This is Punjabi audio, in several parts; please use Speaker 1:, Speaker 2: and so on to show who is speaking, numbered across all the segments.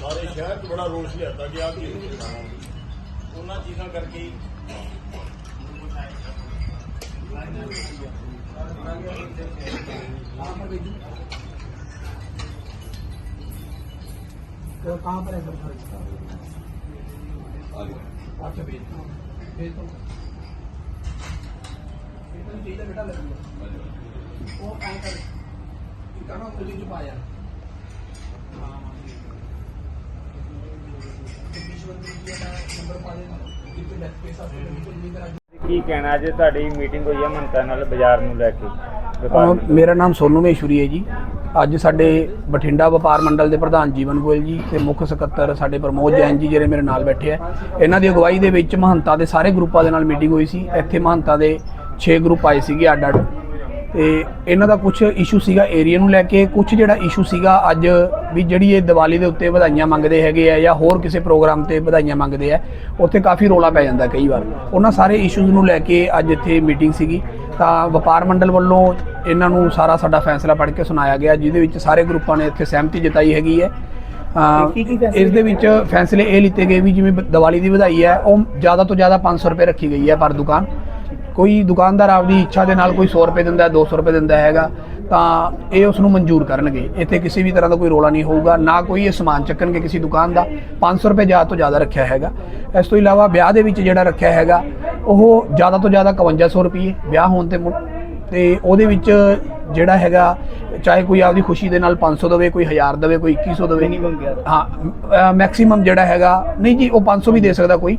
Speaker 1: ਸਾਰੇ ਸ਼ਹਿਰ 'ਚ ਬੜਾ ਰੋਸ਼ ਲਿਆਤਾ ਕਿ ਆਹ ਕੀ ਹੋ ਰਿਹਾ ਉਹਨਾਂ ਚੀਜ਼ਾਂ ਕਰਕੇ ਹੀ
Speaker 2: तो कहाँ पर है सर खर्च अच्छा भेज दो भेज दो एकदम चाहिए बेटा लगेगा वो कहाँ पर कहना मुझे जो पाया
Speaker 3: ਕੀ ਕਹਿਣਾ, ਅੱਜ ਤੁਹਾਡੀ ਮੀਟਿੰਗ ਹੋਈ ਹੈ ਮੰਤਾ ਨਾਲ ਬਾਜ਼ਾਰ ਨੂੰ ਲੈ ਕੇ?
Speaker 2: ਅਹ
Speaker 3: ਮੰਡਲ।
Speaker 2: ਮੇਰਾ ਨਾਮ ਸੋਨੂ ਮਹੇਸ਼ੂਰੀ ਹੈ ਜੀ। ਅੱਜ ਸਾਡੇ ਬਠਿੰਡਾ ਵਪਾਰ ਮੰਡਲ ਦੇ ਪ੍ਰਧਾਨ ਜੀਵਨ ਗੋਇਲ ਜੀ ਤੇ ਮੁੱਖ ਸਕੱਤਰ ਸਾਡੇ ਪ੍ਰਮੋਦ ਜੈਨ ਜੀ ਜਿਹੜੇ ਮੇਰੇ ਨਾਲ ਬੈਠੇ ਆ। ਇਹਨਾਂ ਦੀ ਅਗਵਾਈ ਦੇ ਵਿੱਚ ਮਹੰਤਾ ਦੇ ਸਾਰੇ ਗਰੁੱਪਾਂ ਦੇ ਨਾਲ ਮੀਟਿੰਗ ਹੋਈ ਸੀ। ਇੱਥੇ ਮਹੰਤਾ ਦੇ 6 ਗਰੁੱਪ ਆਏ ਸੀਗੇ ਅੱਡ ਅੱਡ ਤੇ ਇਹਨਾਂ ਦਾ ਕੁਝ ਇਸ਼ੂ ਸੀਗਾ ਏਰੀਆ ਨੂੰ ਲੈ ਕੇ ਕੁਝ ਜਿਹੜਾ ਇਸ਼ੂ ਸੀਗਾ ਅੱਜ ਵੀ ਜਿਹੜੀ ਇਹ ਦੀਵਾਲੀ ਦੇ ਉੱਤੇ ਵਧਾਈਆਂ ਮੰਗਦੇ ਹੈਗੇ ਆ ਜਾਂ ਹੋਰ ਕਿਸੇ ਪ੍ਰੋਗਰਾਮ ਤੇ ਵਧਾਈਆਂ ਮੰਗਦੇ ਆ ਉੱਥੇ ਕਾਫੀ ਰੋਲਾ ਪੈ ਜਾਂਦਾ ਕਈ ਵਾਰ। ਉਹਨਾਂ ਸਾਰੇ ਇਸ਼ੂਜ਼ ਨੂੰ ਲੈ ਕੇ ਅੱਜ ਇੱਥੇ ਮੀਟਿੰਗ ਸੀਗੀ। ਤਾਂ ਵਪਾਰ ਮੰਡਲ ਵੱਲੋਂ ਇਹਨਾਂ ਨੂੰ ਸਾਰਾ ਸਾਡਾ ਫੈਸਲਾ ਪੜ੍ਹ ਕੇ ਸੁਣਾਇਆ ਗਿਆ ਜਿਹਦੇ ਵਿੱਚ ਸਾਰੇ ਗਰੁੱਪਾਂ ਨੇ ਇੱਥੇ ਸਹਿਮਤੀ ਜਤਾਈ ਹੈਗੀ ਹੈ। ਇਸ ਦੇ ਵਿੱਚ ਫੈਸਲੇ ਇਹ ਲਿੱਤੇ ਗਏ ਵੀ ਜਿਵੇਂ ਦੀਵਾਲੀ ਦੀ ਵਧਾਈ ਹੈ ਉਹ ਜ਼ਿਆਦਾ ਤੋਂ ਜ਼ਿਆਦਾ 500 ਰੁਪਏ ਰੱਖੀ ਗਈ ਹੈ ਪਰ ਦੁਕਾਨ। ਕੋਈ ਦੁਕਾਨਦਾਰ ਆਪਦੀ ਇੱਛਾ ਦੇ ਨਾਲ ਕੋਈ 100 ਰੁਪਏ ਦਿੰਦਾ ਹੈ, 200 ਰੁਪਏ ਦਿੰਦਾ ਹੈਗਾ ਤਾਂ ਇਹ ਉਸ ਨੂੰ ਮਨਜ਼ੂਰ ਕਰਨਗੇ। ਇੱਥੇ ਕਿਸੇ ਵੀ ਤਰ੍ਹਾਂ ਦਾ ਕੋਈ ਰੋਲਾ ਨਹੀਂ ਹੋਊਗਾ ਨਾ ਕੋਈ ਇਹ ਸਮਾਨ ਚੱਕਣਗੇ ਕਿਸੇ ਦੁਕਾਨ ਦਾ। 500 ਰੁਪਏ ਜ਼ਿਆਦਾ ਤੋਂ ਜ਼ਿਆਦਾ ਰੱਖਿਆ ਹੈਗਾ। ਇਸ ਤੋਂ ਇਲਾਵਾ ਵਿਆਹ ਦੇ ਵਿੱਚ ਜਿਹੜਾ ਰੱਖਿਆ ਹੈਗਾ ਉਹ ਜ਼ਿਆਦਾ ਤੋਂ ਜ਼ਿਆਦਾ 5100 ਰੁਪਏ ਵਿਆਹ ਹੋਣ ਤੇ ਮੁੜ- ਤੇ ਉਹਦੇ ਵਿੱਚ ਜਿਹੜਾ ਹੈਗਾ ਚਾਹੇ ਕੋਈ ਆਪਦੀ ਖੁਸ਼ੀ ਦੇ ਨਾਲ 500 ਦੇਵੇ ਕੋਈ 1000 ਦੇਵੇ ਕੋਈ 2100 ਦੇਵੇ। ਹਾਂ ਮੈਕਸਿਮਮ ਜਿਹੜਾ ਹੈਗਾ ਨਹੀਂ ਜੀ ਉਹ 500 ਵੀ ਦੇ ਸਕਦਾ ਕੋਈ।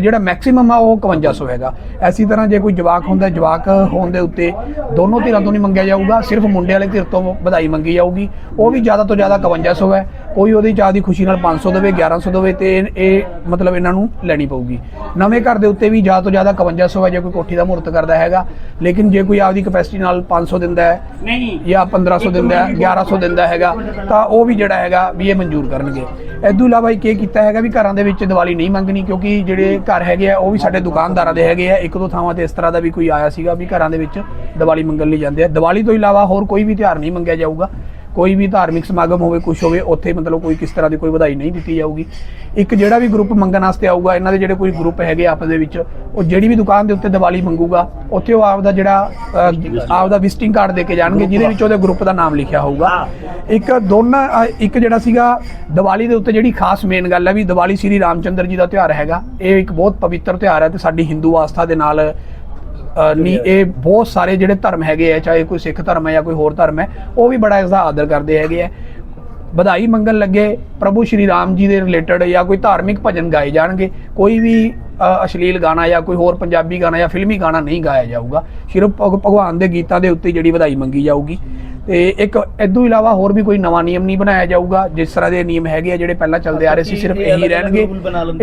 Speaker 2: ਜਿਹੜਾ ਮੈਕਸਿਮਮ ਆ ਉਹ 5100 ਹੈਗਾ। ਐਸੀ ਤਰ੍ਹਾਂ ਜੇ ਕੋਈ ਜਵਾਕ ਹੁੰਦਾ ਜਵਾਕ ਹੋਣ ਦੇ ਉੱਤੇ ਦੋਨੋਂ ਧਿਰਾਂ ਤੋਂ ਨਹੀਂ ਮੰਗਿਆ ਜਾਊਗਾ ਸਿਰਫ ਮੁੰਡੇ ਵਾਲੇ ਧਿਰ ਤੋਂ ਵਧਾਈ ਮੰਗੀ ਜਾਊਗੀ। ਉਹ ਵੀ ਜ਼ਿਆਦਾ ਤੋਂ ਜ਼ਿਆਦਾ 5100 ਹੈ। ਕੋਈ ਉਹਦੀ ਚਾਹ ਦੀ ਖੁਸ਼ੀ ਨਾਲ 500 ਦੇਵੇ 1100 ਦੇਵੇ ਤੇ ਇਹ- ਇਹ ਮਤਲਬ ਇਹਨਾਂ ਨੂੰ ਲੈਣੀ ਪਊਗੀ। ਨਵੇਂ ਘਰ ਦੇ ਉੱਤੇ ਵੀ ਜ਼ਿਆਦਾ ਤੋਂ ਜ਼ਿਆਦਾ 5100 ਹੈ ਜੇ ਕੋਈ ਕੋਠੀ ਦਾ ਮਹੂਰਤ ਕਰਦਾ ਹੈਗਾ। ਲੇਕਿਨ ਜੇ ਕੋਈ ਆਪਦੀ ਕਪੈਸਿਟੀ ਨਾਲ 500 ਦਿੰਦਾ ਹੈ।
Speaker 3: ਨਹੀਂ।
Speaker 2: ਜਾਂ 1500 ਦਿੰਦਾ ਹੈ 1100 ਦਿੰਦਾ ਹੈਗਾ ਤਾਂ ਉਹ ਵੀ ਜਿਹੜਾ ਹੈਗਾ ਵੀ ਇਹ ਮਨਜ਼ੂਰ ਕਰਨਗੇ। ਤੋਂ ਇਲਾਵਾ ਇੱਕ ਇਹ ਕੀਤਾ ਹੈਗਾ ਵੀ ਘਰਾਂ ਦੇ ਵਿੱਚ ਦੀਵਾਲੀ ਨਹੀਂ ਮੰਗਣੀ ਕਿਉਂਕਿ ਜਿਹੜੇ ਘਰ ਹੈਗੇ ਆ ਉਹ ਵੀ ਸਾਡੇ ਦੁਕਾਨਦਾਰਾਂ ਦੇ ਹੈਗੇ ਆ। ਇੱਕ ਦੋ ਥਾਵਾਂ ਤੇ ਇਸ ਤਰ੍ਹਾਂ ਦਾ ਵੀ ਕੋਈ ਆਇਆ ਸੀਗਾ ਵੀ ਘਰਾਂ ਦੇ ਵਿੱਚ ਦੀਵਾਲੀ ਮੰਗਣ ਲਈ ਜਾਂਦੇ ਆ। ਦੀਵਾਲੀ ਤੋਂ ਇਲਾਵਾ ਹੋਰ ਕੋਈ ਵੀ ਤਿਉਹਾਰ ਨਹੀਂ ਮੰਗਿਆ ਜਾਊਗਾ। ਕੋਈ ਵੀ ਧਾਰਮਿਕ ਸਮਾਗਮ ਹੋਵੇ ਕੁਝ ਹੋਵੇ, ਉੱਥੇ ਮਤਲਬ ਕੋਈ ਕਿਸ ਤਰ੍ਹਾਂ ਦੀ ਕੋਈ ਵਧਾਈ ਨਹੀਂ ਦਿੱਤੀ ਜਾਊਗੀ। ਇੱਕ ਜਿਹੜਾ ਵੀ ਗਰੁੱਪ ਮੰਗਣ ਵਾਸਤੇ ਆਊਗਾ, ਇਹਨਾਂ ਦੇ ਜਿਹੜੇ ਕੋਈ ਗਰੁੱਪ ਹੈਗੇ ਆਪਸ ਦੇ ਵਿੱਚ, ਉਹ ਜਿਹੜੀ ਵੀ ਦੁਕਾਨ ਦੇ ਉੱਤੇ ਦੀਵਾਲੀ ਮੰਗੂਗਾ, ਉੱਥੇ ਉਹ ਆਪਦਾ ਜਿਹੜਾ ਆਪਦਾ ਵਿਜ਼ਿਟਿੰਗ ਕਾਰਡ ਦੇ ਕੇ ਜਾਣਗੇ, ਜਿਹਦੇ ਵਿੱਚ ਉਹਦੇ ਗਰੁੱਪ ਦਾ ਨਾਮ ਲਿਖਿਆ ਹੋਊਗਾ। ਇੱਕ ਦੋਨਾਂ ਇੱਕ ਜਿਹੜਾ ਸੀਗਾ, ਦੀਵਾਲੀ ਦੇ ਉੱਤੇ ਜਿਹੜੀ ਖਾਸ ਮੇਨ ਗੱਲ ਹੈ ਵੀ ਦੀਵਾਲੀ ਸ੍ਰੀ ਰਾਮਚੰਦਰ ਜੀ ਦਾ ਤਿਉਹਾਰ ਹੈਗਾ। ਇਹ ਇੱਕ ਬਹੁਤ ਪਵਿੱਤਰ ਤਿਉਹਾਰ ਹੈ ਤੇ ਸਾਡੀ ਹਿੰਦੂ ਆਸਥਾ ਦੇ ਨਾਲ ਨਹੀਂ ਇਹ ਬਹੁਤ ਸਾਰੇ ਜਿਹੜੇ ਧਰਮ ਹੈਗੇ ਆ ਚਾਹੇ ਕੋਈ ਸਿੱਖ ਧਰਮ ਹੈ ਜਾਂ ਕੋਈ ਹੋਰ ਧਰਮ ਹੈ ਉਹ ਵੀ ਬੜਾ ਇਸ ਦਾ ਆਦਰ ਕਰਦੇ ਹੈਗੇ ਆ। ਵਧਾਈ ਮੰਗਣ ਲੱਗੇ ਪ੍ਰਭੂ ਸ਼੍ਰੀ ਰਾਮ ਜੀ ਦੇ ਰਿਲੇਟਡ ਜਾਂ ਕੋਈ ਧਾਰਮਿਕ ਭਜਨ ਗਾਏ ਜਾਣਗੇ ਕੋਈ ਵੀ ਅਸ਼ਲੀਲ ਗਾਣਾ ਜਾਂ ਕੋਈ ਹੋਰ ਪੰਜਾਬੀ ਗਾਣਾ ਜਾਂ ਫਿਲਮੀ ਗਾਣਾ ਨਹੀਂ ਗਾਇਆ ਜਾਊਗਾ। ਸਿਰਫ ਭਗ- ਭਗਵਾਨ ਦੇ ਗੀਤਾਂ ਦੇ ਉੱਤੇ ਜਿਹੜੀ ਵਧਾਈ ਮੰਗੀ ਜਾਊਗੀ। ਤੇ ਇੱਕ ਇਦੋਂ ਇਲਾਵਾ ਹੋਰ ਵੀ ਕੋਈ ਨਵਾਂ ਨਿਯਮ ਨਹੀਂ ਬਣਾਇਆ ਜਾਊਗਾ ਜਿਸ ਤਰ੍ਹਾਂ ਦੇ ਨਿਯਮ ਹੈਗੇ ਆ ਜਿਹੜੇ ਪਹਿਲਾਂ ਚੱਲਦੇ ਆ ਰਹੇ ਸੀ ਸਿਰਫ ਇਹੀ ਰਹਿਣਗੇ।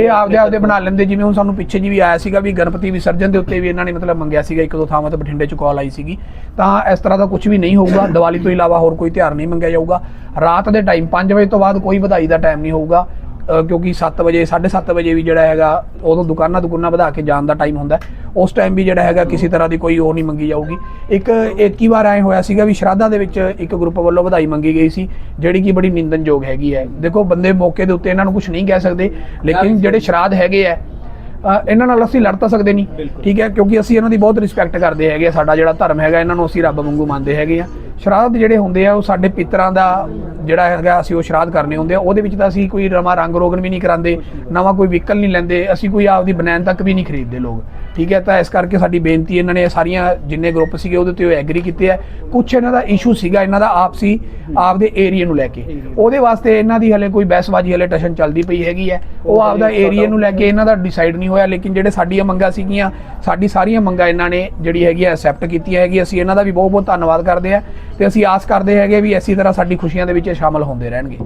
Speaker 2: ਇਹ ਆਪਦੇ ਆਪਦੇ ਬਣਾ ਲੈਂਦੇ ਜਿਵੇਂ ਹੁਣ ਸਾਨੂੰ ਪਿੱਛੇ ਜੀ ਵੀ ਆਇਆ ਸੀਗਾ ਵੀ ਗਣਪਤੀ ਵਿਸਰਜਨ ਦੇ ਉੱਤੇ ਵੀ ਇਹਨਾਂ ਨੇ ਮਤਲਬ ਮੰਗਿਆ ਸੀਗਾ ਇੱਕ ਦੋ ਥਾਵਾਂ ਤੇ ਬਠਿੰਡੇ ਚ ਕਾਲ ਆਈ ਸੀਗੀ। ਤਾਂ ਇਸ ਤਰ੍ਹਾਂ ਦਾ ਕੁਝ ਵੀ ਨਹੀਂ ਹੋਊਗਾ ਦੀਵਾਲੀ ਤੋਂ ਇਲਾਵਾ ਹੋਰ ਕੋਈ ਤਿਉਹਾਰ ਨਹੀਂ ਮੰਗਿਆ ਜਾਊਗਾ। ਰਾਤ ਦੇ ਟਾਈਮ 5 ਵਜੇ ਤੋਂ ਬਾਅਦ ਕੋਈ ਵਧਾਈ ਦਾ ਟਾਈਮ ਨਹੀਂ ਹੋਊਗਾ। ਕਿਉਂਕਿ 7 ਵਜੇ 7:30 ਵਜੇ ਵੀ ਜਿਹੜਾ ਹੈਗਾ ਉਦੋਂ ਦੁਕਾਨਾਂ ਦੁਕਾਨਾਂ ਵਧਾ ਕੇ ਜਾਣ ਦਾ ਟਾਈਮ ਹੁੰਦਾ। ਉਸ ਟਾਈਮ ਵੀ ਜਿਹੜਾ ਹੈਗਾ ਕਿਸੇ ਤਰ੍ਹਾਂ ਦੀ ਕੋਈ ਉਹ ਨਹੀਂ ਮੰਗੀ ਜਾਊਗੀ। ਇੱਕ ਇੱਕ ਹੀ ਵਾਰ ਐ ਹੋਇਆ ਸੀਗਾ ਵੀ ਸ਼ਰਾਧਾ ਦੇ ਵਿੱਚ ਇੱਕ ਗਰੁੱਪ ਵੱਲੋਂ ਵਧਾਈ ਮੰਗੀ ਗਈ ਸੀ ਜਿਹੜੀ ਕਿ ਬੜੀ ਨਿੰਦਨਯੋਗ ਹੈਗੀ ਹੈ। ਦੇਖੋ ਬੰਦੇ ਮੌਕੇ ਦੇ ਉੱਤੇ ਇਹਨਾਂ ਨੂੰ ਕੁਝ ਨਹੀਂ ਕਹਿ ਸਕਦੇ ਲੇਕਿਨ ਜਿਹੜੇ ਸ਼ਰਾਧ ਹੈਗੇ ਆ ਇਹਨਾਂ ਨਾਲ ਅਸੀਂ ਲੜ ਤਾਂ ਸਕਦੇ ਨਹੀਂ ਠੀਕ ਹੈ ਕਿਉਂਕਿ ਅਸੀਂ ਇਹਨਾਂ ਦੀ ਬਹੁਤ ਰਿਸਪੈਕਟ ਕਰਦੇ ਹੈਗੇ ਆ। ਸਾਡਾ ਜਿਹੜਾ ਧਰਮ ਹੈਗਾ ਇਹਨਾਂ ਨੂੰ ਅਸੀਂ ਰੱਬ ਵਾਂਗੂ ਮੰਨਦੇ ਹੈਗੇ ਆ। ਸ਼ਰਾਧ ਜਿਹੜੇ ਹੁੰਦੇ ਆ ਉਹ ਸਾਡੇ ਪਿਤਰਾਂ ਦਾ ਜਿਹੜਾ ਹੈਗਾ ਅਸੀਂ ਉਹ ਸ਼ਰਾਧ ਕਰਨੇ ਹੁੰਦੇ ਆ। ਉਹਦੇ ਵਿੱਚ ਤਾਂ ਅਸੀਂ ਕੋਈ ਰਮਾ ਰੰਗ ਰੋਗਨ ਵੀ ਨਹੀਂ ਕਰਾਂਦੇ ਨਵਾਂ ਕੋਈ ਵਹੀਕਲ ਨਹੀਂ ਲੈਂਦੇ ਅਸੀਂ ਕੋਈ ਆਪਦੀ ਬਨੈਣ ਤੱਕ ਵੀ ਨਹੀਂ ਖਰੀਦਦੇ ਲੋਕ। ਠੀਕ ਹੈ ਤਾਂ ਇਸ ਕਰਕੇ ਸਾਡੀ ਬੇਨਤੀ ਇਹਨਾਂ ਨੇ ਸਾਰੀਆਂ ਜਿੰਨੇ ਗਰੁੱਪ ਸੀਗੇ ਉਹਦੇ ਤੇ ਉਹ ਐਗਰੀ ਕੀਤੇ ਆ। ਕੁਝ ਇਹਨਾਂ ਦਾ ਇਸ਼ੂ ਸੀਗਾ ਇਹਨਾਂ ਦਾ ਆਪਸੀ ਆਪਦੇ ਏਰੀਆ ਨੂੰ ਲੈ ਕੇ। ਉਹਦੇ ਵਾਸਤੇ ਇਹਨਾਂ ਦੀ ਹਲੇ ਕੋਈ ਬਹਿਸਬਾਜ਼ੀ ਹਲੇ ਟਸ਼ਨ ਚੱਲਦੀ ਪਈ ਹੈਗੀ ਹੈ। ਉਹ ਆਪਦਾ ਏਰੀਆ ਨੂੰ ਲੈ ਕੇ ਇਹਨਾਂ ਦਾ ਡਿਸਾਈਡ ਨਹੀਂ ਹੋਇਆ ਲੇਕਿਨ ਜਿਹੜੇ ਸਾਡੀਆਂ ਮੰਗਾਂ ਸੀਗੀਆਂ ਸਾਡੀ ਸਾਰੀਆਂ ਮੰਗਾਂ ਇਹਨਾਂ ਨੇ ਜਿਹੜੀ ਹੈਗੀ ਐਕਸੈਪਟ ਕੀਤੀਆਂ ਹੈਗੀ ਅਸੀਂ ਇਹਨਾਂ ਦਾ ਵੀ ਬਹੁਤ ਬਹੁਤ ਧੰਨਵਾਦ ਕਰਦੇ ਆ। ਤੇ ਅਸੀਂ ਆਸ ਕਰਦੇ ਹੈਗੇ ਵੀ ਇਸੇ ਤਰ੍ਹਾਂ ਸਾਡੀ ਖੁਸ਼ੀਆਂ ਦੇ ਵਿੱਚ ਇਹ ਸ਼ਾਮਲ ਹੁੰਦੇ ਰਹਿਣਗੇ।